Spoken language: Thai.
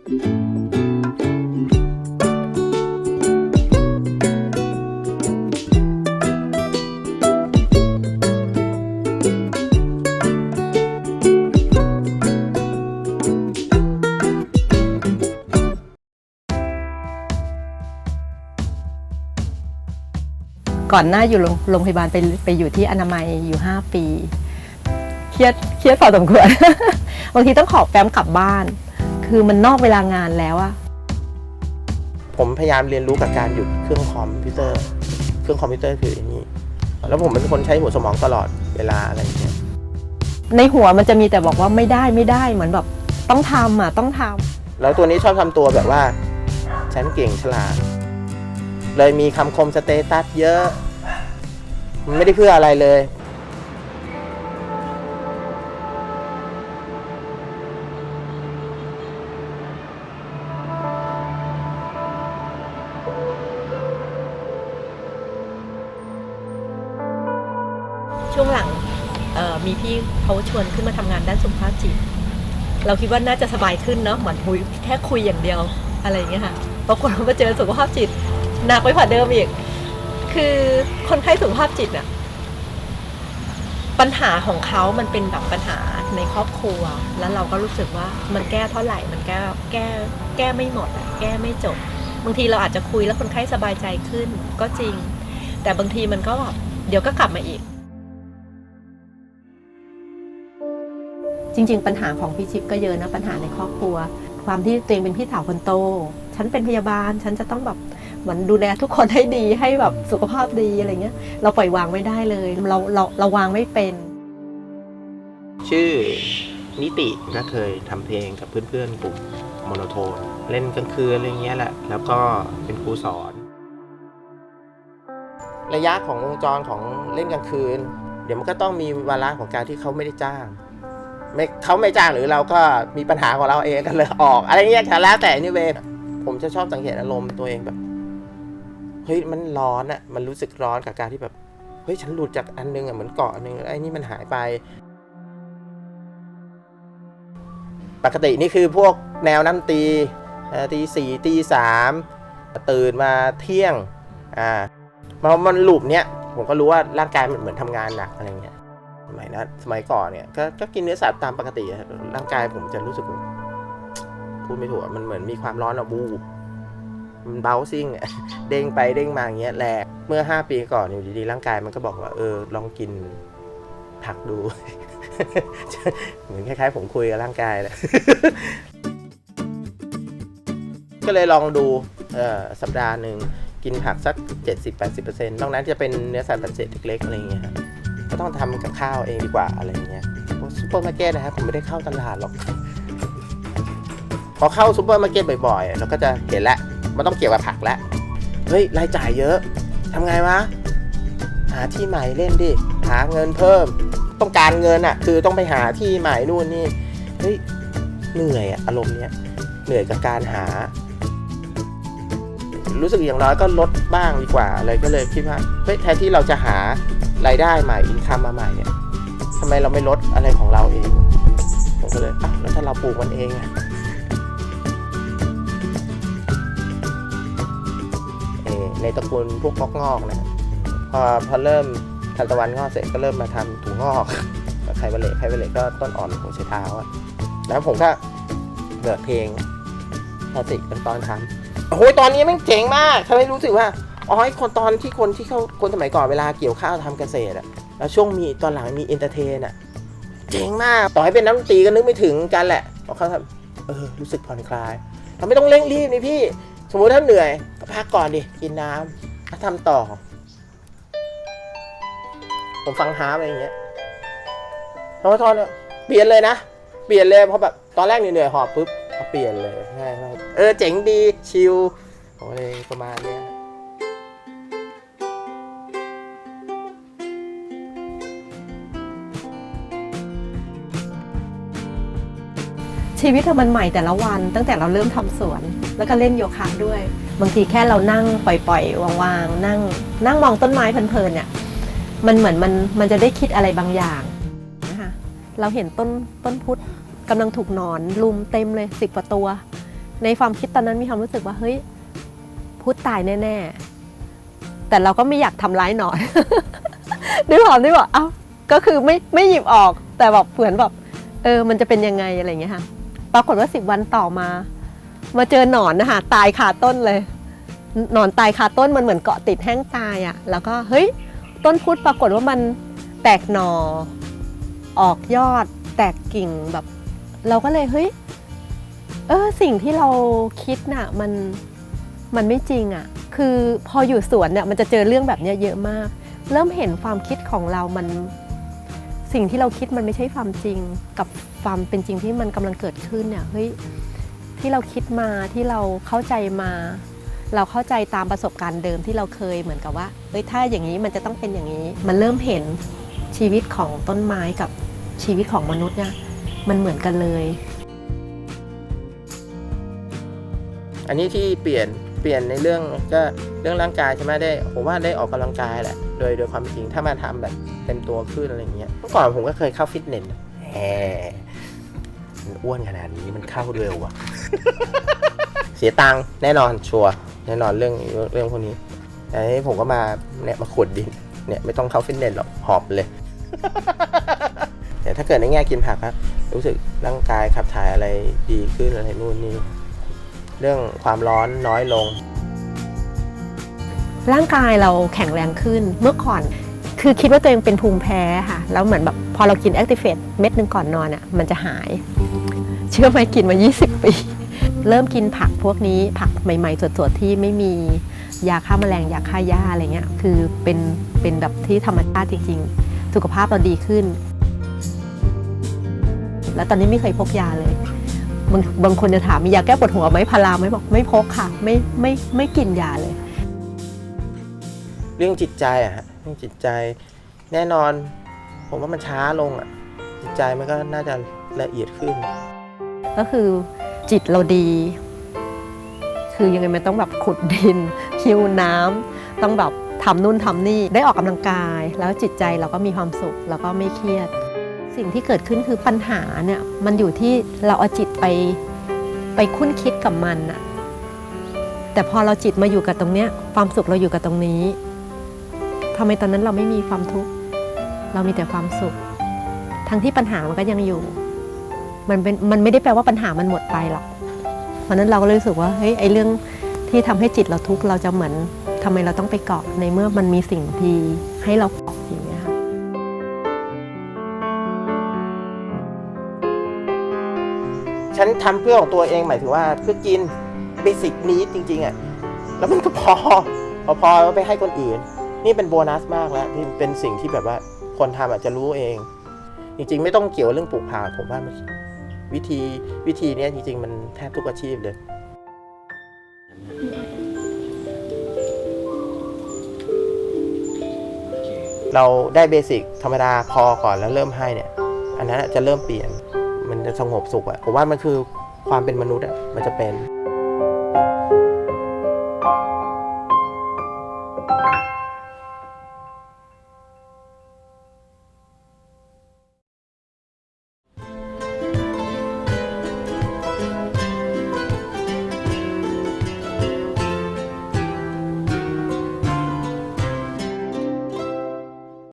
ก่อนหน้าอยู่โรงพยาบาลไปไปอยู่ที่อนามัยอยู่ 5 ปี เครียดเครียดพอสมควร บางทีต้องขอแฟ้มกลับบ้าน คือมันนอกเวลางานแล้วอะผมพยายามเรียนรู้กับการหยุดเครื่องคอมพิวเตอร์ เครื่องคอมพิวเตอร์คืออย่างนี้ แล้วผมเป็นคนใช้หัวสมองตลอดเวลาอะไรอย่างเงี้ย ในหัวมันจะมีแต่บอกว่าไม่ได้ไม่ได้เหมือนแบบต้องทำอะต้องทำแล้วตัวนี้ชอบทำตัวแบบว่า ฉันเก่งฉลาด เลยมีคำคมสเตตัสเยอะมันไม่ได้เพื่ออะไรเลย ช่วงหลังมีพี่เขาชวนขึ้นมาทำงานด้านสุขภาพจิต เราคิดว่าน่าจะสบายขึ้นเนาะเหมือนคุยแค่คุยอย่างเดียวอะไรอย่างเงี้ยค่ะปรากฏว่ามาเจอสุขภาพจิตหนักไปกว่าเดิมอีก คือคนไข้สุขภาพจิตอะปัญหาของเขามันเป็นแบบปัญหาในครอบครัว แล้วเราก็รู้สึกว่ามันแก้เท่าไหร่ มันแก้แก้แก้ไม่หมดอะแก้ไม่จบ บางทีเราอาจจะคุยแล้วคนไข้สบายใจขึ้นก็จริง แต่บางทีมันก็แบบเดี๋ยวก็กลับมาอีก จริง ๆ ปัญหาของพี่ชิปก็เยอะนะปัญหาในครอบครัว ความที่ตัวเองเป็นพี่สาวคนโต ฉันเป็นพยาบาล ฉันจะต้องแบบเหมือนดูแลทุกคนให้ดีให้แบบสุขภาพดีอะไรเงี้ย เราปล่อยวางไม่ได้เลย เราเราเราวางไม่เป็น ชื่อนิติก็เคยทำเพลงกับเพื่อนๆกลุ่มโมโนโทน เล่นกลางคืนอะไรเงี้ยแหละ แล้วก็เป็นครูสอน ระยะของวงจรของเล่นกลางคืน เดี๋ยวมันก็ต้องมีวาระของการที่เขาไม่ได้จ้าง ไม่เขาไม่จ้างหรือเราก็มีปัญหาของเราเองกันเลยออก อะไรเงี้ยค่แล้วแต่นี่เวผมจะชอบสังเกตอารมณ์ตัวเองแบบเฮ้ยมันร้อนอะมันรู้สึกร้อนกับการที่แบบเฮ้ยฉันหลุดจากอันนึงอะเหมือนเกาะอันนึงไอ้นี่มันหายไป ปกตินี่คือพวกแนวน้ำตีตีสี่ตีสามตื่นมาเที่ยงอ่าพอมันหลุมเนี้ยผมก็รู้ว่าร่างกายมันเหมือนทำงานหนักอะไรเงี้ย สมัยนั้นสมัยก่อนเนี่ยก็ก็กินเนื้อสัตว์ตามปกติร่างกายผมจะรู้สึกพูดไม่ถูกมันเหมือนมีความร้อนอะบูมันเบาซิ่งเด้งไปเด้งมาอย่างเงี้ยแหลกเมื่อ5ปีก่อนอยู่ดีๆร่างกายมันก็บอกว่า เออ ลองกินผักดู เหมือนคล้ายๆ ผมคุยกับร่างกายเลยก็เลยลองดูเออสัปดาห์หนึ่งกินผักสัก 70-80%นอกนั้นจะเป็นเนื้อสัตว์ปันเศษเล็กๆอะไรอย่างเงี้ยครับ ต้องทำกับข้าวเองดีกว่าอะไรเงี้ยซูเปอร์มาร์เก็ตนะครับผมไม่ได้เข้าตลาดหรอก พอเข้าซูเปอร์มาร์เก็ตบ่อยๆ เราก็จะเห็นแล้วมันต้องเกี่ยวกับผักแล้วเฮ้ยรายจ่ายเยอะทำไงวะหาที่ใหม่เล่นดิหาเงินเพิ่ม ต้องการเงินอะ คือต้องไปหาที่ใหม่นู่นนี่เฮ้ยเหนื่อยอะอารมณ์เนี้ยเหนื่อยกับการหา รู้สึกอย่างน้อยก็ลดบ้างดีกว่าอะไรก็เลยคิดว่าเฮ้ยแทนที่เราจะหารายได้ใหม่อินคัมมาใหม่เนี่ยทำไมเราไม่ลดอะไรของเราเองผมก็เลยอะแล้วถ้าเราปลูกมันเองอะในตระกูลพวกงอกงอกนะพอพอเริ่มทันตะวันงอกเสร็จก็เริ่มมาทำถุงงอกไข่เวลเล่ไข่เวลเล่ก็ต้นอ่อนของใช้เท้าอะแล้วผมก็เบิดเพลงคลาสสิกเป็นตอนทำ โอ้โหตอนนี้แม่งเจ๋งมากทำให้รู้สึกว่าอ๋อไอคนตอนที่คนที่เขาคนสมัยก่อนเวลาเกี่ยวข้าวทำเกษตรอะแล้วช่วงมีตอนหลังมีเอนเตอร์เทนอะเจ๋งมากต่อให้เป็นน้ำดนตรีก็นึกไม่ถึงกันแหละเพราะเขาทำเออรู้สึกผ่อนคลายเราไม่ต้องเร่งรีบนี่พี่ สมมติถ้าเหนื่อยก็พักก่อนดิกินน้ำแล้วทำต่อ ผมฟังฮาร์ปอะไรอย่างเงี้ยพอทอนเนี่ยเปลี่ยนเลยนะ เปลี่ยนเลยเพราะแบบตอนแรกเหนื่อยๆหอบปุ๊บ เอาเปลี่ยนเลยใช่ครับเออเจ๋งดีชิลโอ้ยประมาณเนี้ยชีวิตเรามันใหม่แต่ละวัน ตั้งแต่เราเริ่มทำสวน แล้วก็เล่นโยคะด้วย บางทีแค่เรานั่งปล่อยๆวางๆนั่ง นั่งมองต้นไม้เพลินๆเนี่ยมันเหมือนมันมันจะได้คิดอะไรบางอย่างนะคะเราเห็นต้นต้นพุทธ กำลังถูกหนอนลุมเต็มเลยสิบกว่าตัว ในความคิดตอนนั้นมีความรู้สึกว่าเฮ้ยพุทธตายแน่ ๆ แต่เราก็ไม่อยากทำร้ายหนอนด้วยความที่บอกเอ้าก็คือไม่ไม่หยิบออก แต่แบบเหมือนแบบเออมันจะเป็นยังไงอะไรอย่างเงี้ยค่ะ ปรากฏว่าสิบวันต่อมา มาเจอหนอนนะคะตายคาต้นเลย หนอนตายคาต้นมันเหมือนเกาะติดแห้งตายอะ่ะ แล้วก็เฮ้ยต้นพุทธปรากฏว่ามันแตกหนอออกยอดแตกกิ่งแบบ เราก็เลยเฮ้ยเออสิ่งที่เราคิดน่ะมันมันไม่จริงอะ่ะ คือพออยู่สวนเนี่ยมันจะเจอเรื่องแบบเนี้ยเยอะมาก เริ่มเห็นความคิดของเรามัน สิ่งที่เราคิดมันไม่ใช่ความจริง กับความเป็นจริงที่มันกำลังเกิดขึ้นเนี่ยเฮ้ยที่เราคิดมาที่เราเข้าใจมา เราเข้าใจตามประสบการณ์เดิมที่เราเคยเหมือนกับว่าเอ้ยถ้าอย่างนี้มันจะต้องเป็นอย่างนี้ มันเริ่มเห็นชีวิตของต้นไม้กับชีวิตของมนุษย์เนี่ย มันเหมือนกันเลย อันนี้ที่เปลี่ยนเปลี่ยนในเรื่องก็เรื่องร่างกายใช่ไหมได้ผมว่าได้ออกกำลังกายแหละ โดยโดยความจริงถ้ามาทำแบบเต็มตัวขึ้นอะไรเงี้ยเมื่อก่อนผมก็เคยเข้าฟิตเนสแหมมันอ้วนขนาดนี้มันเข้าเร็วอะเสียตังค์แน่นอนชัวร์แน่นอนเรื่องเรื่องพวกนี้แต่ผมก็มาเนี่ยมาขุดดินเนี่ยไม่ต้องเข้าฟิตเนสหรอกหอบเลย แต่ถ้าเกิดในแง่กินผักครับรู้สึกร่างกายขับถ่ายอะไรดีขึ้นอะไรนู่นนี่เรื่องความร้อนน้อยลง ร่างกายเราแข็งแรงขึ้นเมื่อก่อนคือคิดว่าตัวเองเป็นภูมิแพ้ค่ะแล้วเหมือนแบบพอเรากินแอคติเฟตเม็ดหนึ่งก่อนนอนอะมันจะหาย เชื่อไหมกินมา 20 ปี เริ่มกินผักพวกนี้ผักใหม่ๆสดๆที่ไม่มียาฆ่าแมลงยาฆ่าหญ้าอะไรเงี้ยคือเป็นเป็นแบบที่ธรรมชาติจริง ๆ สุขภาพเราดีขึ้น แล้วตอนนี้ไม่เคยพกยาเลยบางบางคนจะถามมียาแก้ปวดหัวไหมพาราไหมบอกไม่พกค่ะ ไม่ไม่ไม่กินยาเลย เรื่องจิตใจอะฮะเรื่องจิตใจ แน่นอน ผมว่ามันช้าลงอะจิตใจมันก็น่าจะละเอียดขึ้น ก็คือจิตเราดี คือยังไงมันต้องแบบขุดดินคิวน้ำต้องแบบทำนู่นทำนี่ได้ออกกำลังกาย แล้วจิตใจเราก็มีความสุขแล้วก็ไม่เครียด สิ่งที่เกิดขึ้นคือปัญหาเนี่ยมันอยู่ที่เราเอาจิตไปไปคุ้นคิดกับมันอะแต่พอเราจิตมาอยู่กับตรงเนี้ยความสุขเราอยู่กับตรงนี้ทำไมตอนนั้นเราไม่มีความทุกข์เรามีแต่ความสุข ทั้งที่ปัญหามันก็ยังอยู่ มันเป็นมันไม่ได้แปลว่าปัญหามันหมดไปหรอกเพราะนั้นเราก็เลยรู้สึกว่าเฮ้ยไอเรื่องที่ทำให้จิตเราทุกข์เราจะเหมือนทำไมเราต้องไปเกาะในเมื่อมันมีสิ่งที่ให้เราเกาะอย่างเงี้ย ฉันทำเพื่อของตัวเองหมายถึงว่าเพื่อกินเบสิกนี้จริง ๆอะแล้วมันก็พอพอพอไปให้คนอื่น นี่เป็นโบนัสมากแล้วที่เป็นสิ่งที่แบบว่าคนทำอาจจะรู้เอง จริง ๆ ไม่ต้องเกี่ยวเรื่องปลูกผักผมว่าวิธีวิธีนี้จริง ๆ มันแทบทุกอาชีพเลยเราได้เบสิกธรรมดาพอก่อนแล้วเริ่มให้เนี่ย อันนั้นจะเริ่มเปลี่ยน มันจะสงบสุขอะผมว่ามันคือความเป็นมนุษย์อะมันจะเป็น